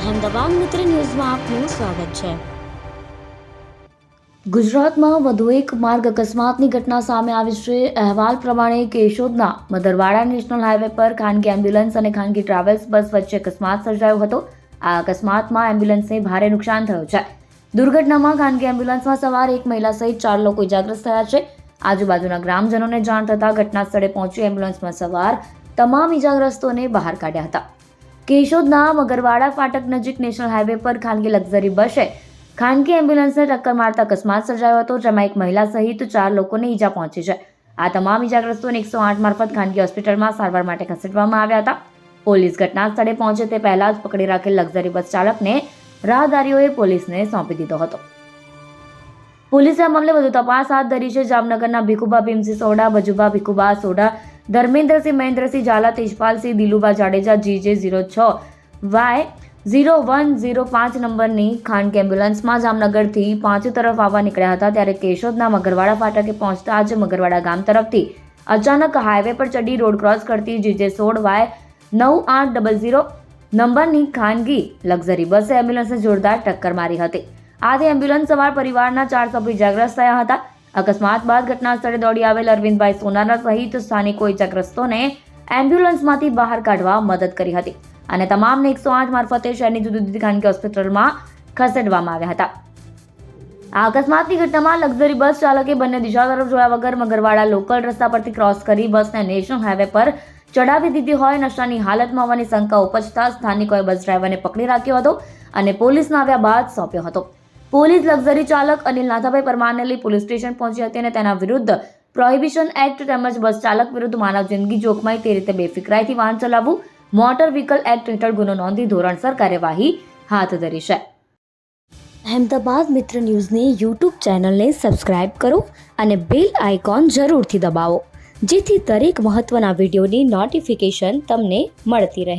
અહેમદાબાદ મિત્ર ન્યૂઝમાં આપનું સ્વાગત છે. ગુજરાતમાં વધુ એક માર્ગ અકસ્માતની ઘટના સામે આવી છે. અહેવાલ પ્રમાણે કેશોદના મધરવાડા નેશનલ હાઈવે પર ખાનગી એમ્બ્યુલન્સ અને ખાનગી ટ્રાવેલ્સ બસ વચ્ચે અકસ્માત સર્જાયો હતો. આ અકસ્માતમાં એમ્બ્યુલન્સને ભારે નુકસાન થયું છે. દુર્ઘટનામાં ખાનગી એમ્બ્યુલન્સમાં સવાર એક મહિલા સહિત ચાર લોકો ઇજાગ્રસ્ત થયા છે. આજુબાજુના ગ્રામજનોને જાણ થતાં ઘટના સ્થળે પહોંચી એમ્બ્યુલન્સમાં સવાર તમામ ઇજાગ્રસ્તોને બહાર કાઢ્યા હતા. કેશોદના મગરવાડા ફાટક નજીક નેશનલ હાઈવે પર ખાનગી લક્ઝરી બસે. ખાનગી એમ્બ્યુલન્સને ટક્કર મારતા અકસ્માત સર્જાયો હતો, જેમાં એક મહિલા સહિત ચાર લોકોને ઈજા પહોંચી છે. આ તમામ ઈજાગ્રસ્તોને એકસો આઠ મારફત ખાનગી હોસ્પિટલમાં સારવાર માટે ખસેડવામાં આવ્યા હતા. પોલીસ ઘટના સ્થળે પહોંચે તે પહેલા જ પકડી રાખેલ લક્ઝરી બસ ચાલકને રાહદારીઓએ પોલીસને સોંપી દીધો હતો. પોલીસે આ મામલે વધુ તપાસ હાથ ધરી છે. જામનગરના ભીખુબા ભીમસિંહ સોડા બજુબા ભીખુબા સોડા ધર્મેન્દ્રસિંહ મહેન્દ્રસિંહ ઝાલા, તેજપાલસિંહ દિલુબા જાડેજા, જીજે ઝીરો છ વાય ઝીરો વન ઝીરો પાંચ નંબરની ખાનગી એમ્બ્યુલન્સમાં જામનગરથી પાંચ તરફ આવવા નીકળ્યા હતા ત્યારે કેશોદના મગરવાડા ફાટકે પહોંચતા જ મગરવાડા ગામ તરફથી અચાનક હાઈવે પર ચડી રોડ ક્રોસ કરતી જીજે સોળ, વાય નવ આઠ ડબલ ઝીરો નંબરની ખાનગી લક્ઝરી બસે એમ્બ્યુલન્સને જોરદાર ટક્કર મારી હતી. આથી એમ્બ્યુલન્સ સવાર પરિવારના ચાર સભ્યો ઇજાગ્રસ્ત થયા હતા. અકસ્માત બાદ ઘટના સ્થળે દોડી આવેલ અરવિંદભાઈ સોનારા સહિત સ્થાનિકો ઇજાગ્રસ્તોને એમ્બ્યુલન્સમાંથી બહાર કાઢવા મદદ કરી હતી અને તમામને એકસો આઠ મારફતે શહેરની જુદી જુદી ખાનગી હોસ્પિટલમાં ખસેડવામાં આવ્યા હતા. આ અકસ્માતની ઘટનામાં લક્ઝરી બસ ચાલકે બંને દિશા તરફ જોયા વગર મગરવાડા લોકલ રસ્તા પરથી ક્રોસ કરી બસને નેશનલ હાઈવે પર ચડાવી દીધી હોય નશાની હાલતમાં હોવાની શંકા ઉપજતા સ્થાનિકોએ બસ ડ્રાઈવરને પકડી રાખ્યો હતો અને પોલીસમાં આવ્યા બાદ સોંપ્યો હતો. પોલીસ લક્ઝરી ચાલક અનિલ નાથાભાઈ પરમારને લઈ પોલીસ સ્ટેશન પહોંચી હતી અને તેના વિરુદ્ધ પ્રોહિબિશન એક્ટ તેમજ બસ ચાલક વિરુદ્ધ માનવ જિંદગી જોખમાય તે રીતે બેફિકરાઈથી વાહન ચલાવવું, મોટર વ્હીકલ એક્ટ હેઠળ ગુનો નોંધી ધોરણસર કાર્યવાહી હાથ ધરી છે. અહેમદાબાદ મિત્ર ન્યૂઝની યુટ્યુબ ચેનલને સબસ્ક્રાઇબ કરો અને બેલ આઇકોન જરૂરથી દબાવો, જેથી દરેક મહત્ત્વના વિડીયોની નોટિફિકેશન તમને મળતી રહે.